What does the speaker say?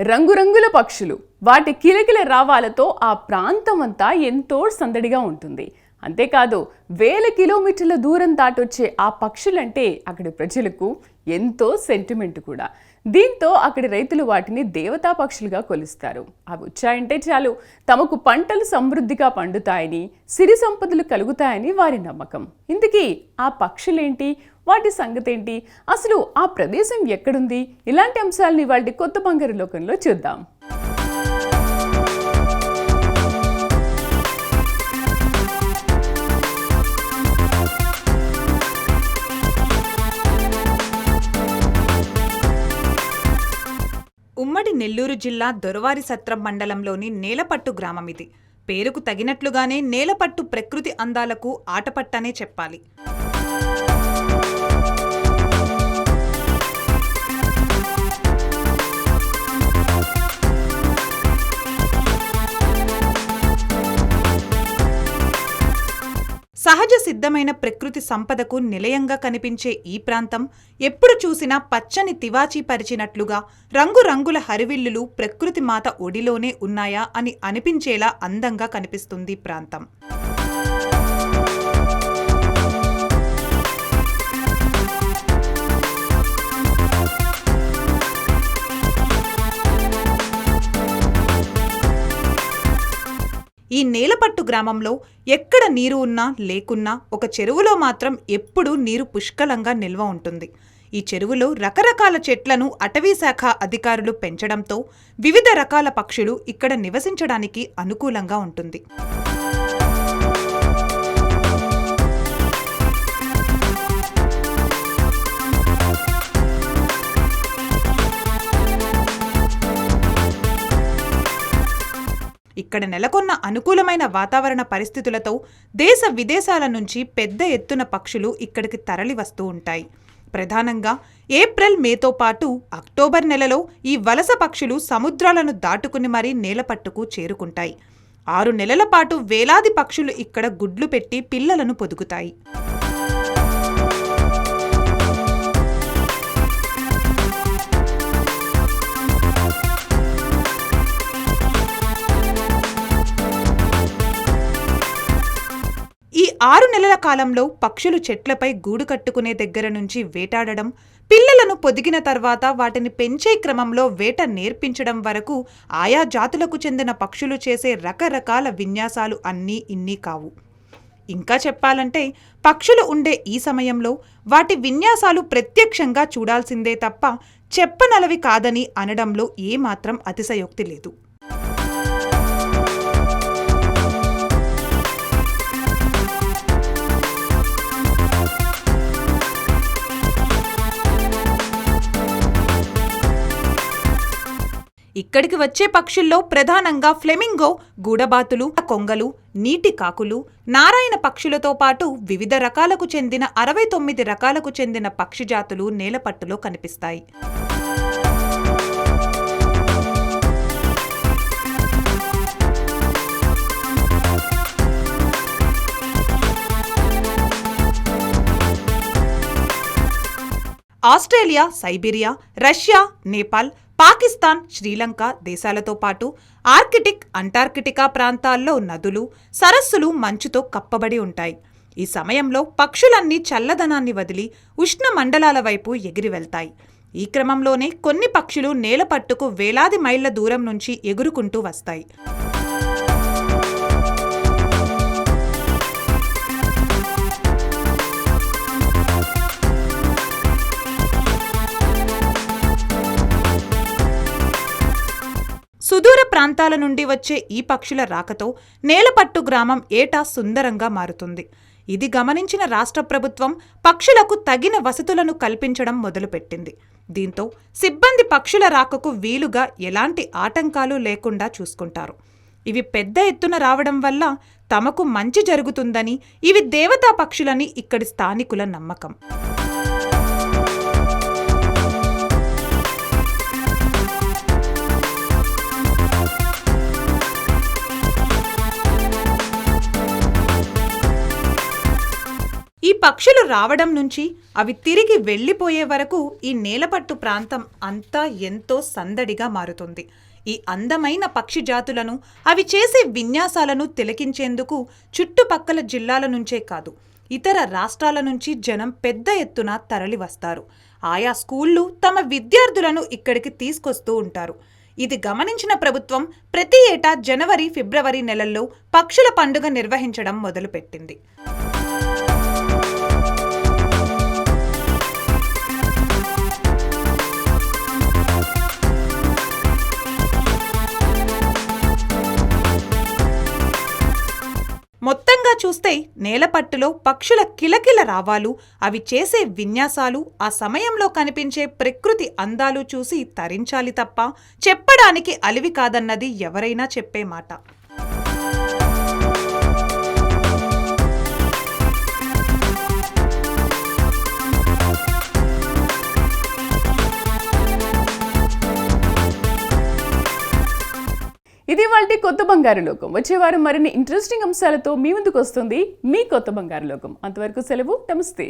రంగురంగుల పక్షులు వాటి కిలకిల రావాలతో ఆ ప్రాంతం అంతా ఎంతో సందడిగా ఉంటుంది. అంతేకాదు వేల కిలోమీటర్ల దూరం దాటొచ్చే ఆ పక్షులంటే అక్కడి ప్రజలకు ఎంతో సెంటిమెంట్ కూడా. దీంతో అక్కడి రైతులు వాటిని దేవతా పక్షులుగా కొలుస్తారు. అవి వచ్చాయంటే చాలు. తమకు పంటలు సమృద్ధిగా పండుతాయని సిరి సంపదలు కలుగుతాయని వారి నమ్మకం. ఇందుకీ ఆ పక్షులేంటి? వాటి సంగతేంటి? అసలు ఆ ప్రదేశం ఎక్కడుంది? ఇలాంటి అంశాలని వాటి కొత్త బంగారు లోకంలో చూద్దాం. నెల్లూరు జిల్లా దొరవారి సత్రం మండలంలోని నేలపట్టు గ్రామం ఇది. పేరుకు తగినట్లుగానే నేలపట్టు ప్రకృతి అందాలకు ఆటపట్టనే చెప్పాలి. సిద్ధమైన ప్రకృతి సంపదకు నిలయంగా కనిపించే ఈ ప్రాంతం ఎప్పుడు చూసినా పచ్చని తివాచీ పరిచినట్లుగా రంగురంగుల హరివిల్లులు ప్రకృతి మాత ఒడిలోనే ఉన్నాయా అని అనిపించేలా అందంగా కనిపిస్తుంది ప్రాంతం. ఈ నేలపట్టు గ్రామంలో ఎక్కడ నీరు ఉన్నా లేకున్నా ఒక చెరువులో మాత్రం ఎప్పుడూ నీరు పుష్కలంగా నిల్వ ఉంటుంది. ఈ చెరువులో రకరకాల చెట్లను అటవీ శాఖ అధికారులు పెంచడంతో వివిధ రకాల పక్షులు ఇక్కడ నివసించడానికి అనుకూలంగా ఉంటుంది. ఇక్కడ నెలకొన్న అనుకూలమైన వాతావరణ పరిస్థితులతో దేశ విదేశాల నుంచి పెద్ద ఎత్తున పక్షులు ఇక్కడికి తరలి వస్తూ ఉంటాయి. ప్రధానంగా ఏప్రిల్ మేతో పాటు అక్టోబర్ నెలలో ఈ వలస పక్షులు సముద్రాలను దాటుకుని మరీ నేలపట్టుకు చేరుకుంటాయి. ఆరు నెలల పాటు వేలాది పక్షులు ఇక్కడ గుడ్లు పెట్టి పిల్లలను పొదుగుతాయి. ఆరు నెలల కాలంలో పక్షులు చెట్లపై గూడు కట్టుకునే దగ్గర నుంచి వేటాడడం పిల్లలను పొదిగిన తర్వాత వాటిని పెంచే క్రమంలో వేట నేర్పించడం వరకు ఆయా జాతులకు చెందిన పక్షులు చేసే రకరకాల విన్యాసాలు అన్నీ ఇన్ని కావు. ఇంకా చెప్పాలంటే పక్షులు ఉండే ఈ సమయంలో వాటి విన్యాసాలు ప్రత్యక్షంగా చూడాల్సిందే తప్ప చెప్పనలవి కాదని అనడంలో ఏమాత్రం అతిశయోక్తి లేదు. ఇక్కడికి వచ్చే పక్షుల్లో ప్రధానంగా ఫ్లెమింగో గూడబాతులు కొంగలు నీటి కాకులు నారాయణ పక్షులతో పాటు వివిధ రకాలకు చెందిన అరవై తొమ్మిది రకాలకు చెందిన పక్షి జాతులు నేలపట్టులో కనిపిస్తాయి. Australia Siberia Russia Nepal Pakistan Sri Lanka దేశాలతో పాటు ఆర్కిటిక్ అంటార్కిటికా ప్రాంతాల్లో నదులు సరస్సులు మంచుతో కప్పబడి ఉంటాయి. ఈ సమయంలో పక్షులన్నీ చల్లదనాన్ని వదిలి ఉష్ణ మండలాల వైపు ఎగిరి వెళ్తాయి. ఈ క్రమంలోనే కొన్ని పక్షులు నేలపట్టుకు వేలాది మైళ్ళ దూరం నుంచి ఎగురుకుంటూ వస్తాయి. ప్రాంతాల నుండి వచ్చే ఈ పక్షుల రాకతో నేలపట్టు గ్రామం ఏటా సుందరంగా మారుతుంది. ఇది గమనించిన రాష్ట్ర ప్రభుత్వం పక్షులకు తగిన వసతులను కల్పించడం మొదలుపెట్టింది. దీంతో సిబ్బంది పక్షుల రాకకు వీలుగా ఎలాంటి ఆటంకాలు లేకుండా చూసుకుంటారు. ఇవి పెద్ద ఎత్తున రావడం వల్ల తమకు మంచి జరుగుతుందని ఇవి దేవతా పక్షులని ఇక్కడి స్థానికుల నమ్మకం. పక్షులు రావడం నుంచి అవి తిరిగి వెళ్ళిపోయే వరకు ఈ నేలపట్టు ప్రాంతం అంతా ఎంతో సందడిగా మారుతుంది. ఈ అందమైన పక్షి జాతులను అవి చేసే విన్యాసాలను తిలకించేందుకు చుట్టుపక్కల జిల్లాల నుంచే కాదు ఇతర రాష్ట్రాల నుంచి జనం పెద్ద ఎత్తున తరలి వస్తారు. ఆయా స్కూళ్ళు తమ విద్యార్థులను ఇక్కడికి తీసుకొస్తూ ఉంటారు. ఇది గమనించిన ప్రభుత్వం ప్రతి ఏటా జనవరి ఫిబ్రవరి నెలల్లో పక్షుల పండుగ నిర్వహించడం మొదలుపెట్టింది. మొత్తంగా చూస్తే నేలపట్టులో పక్షుల కిలకిల రావాలు అవి చేసే విన్యాసాలు ఆ సమయంలో కనిపించే ప్రకృతి అందాలు చూసి తరించాలి తప్ప చెప్పడానికి అలివి కాదన్నది ఎవరైనా చెప్పే మాట. ఇది వాళ్ళ కొత్త బంగారు లోకం. వచ్చేవారు మరిన్ని ఇంట్రెస్టింగ్ అంశాలతో మీ ముందుకు వస్తుంది మీ కొత్త బంగారు లోకం. అంతవరకు సెలవు నమస్తే.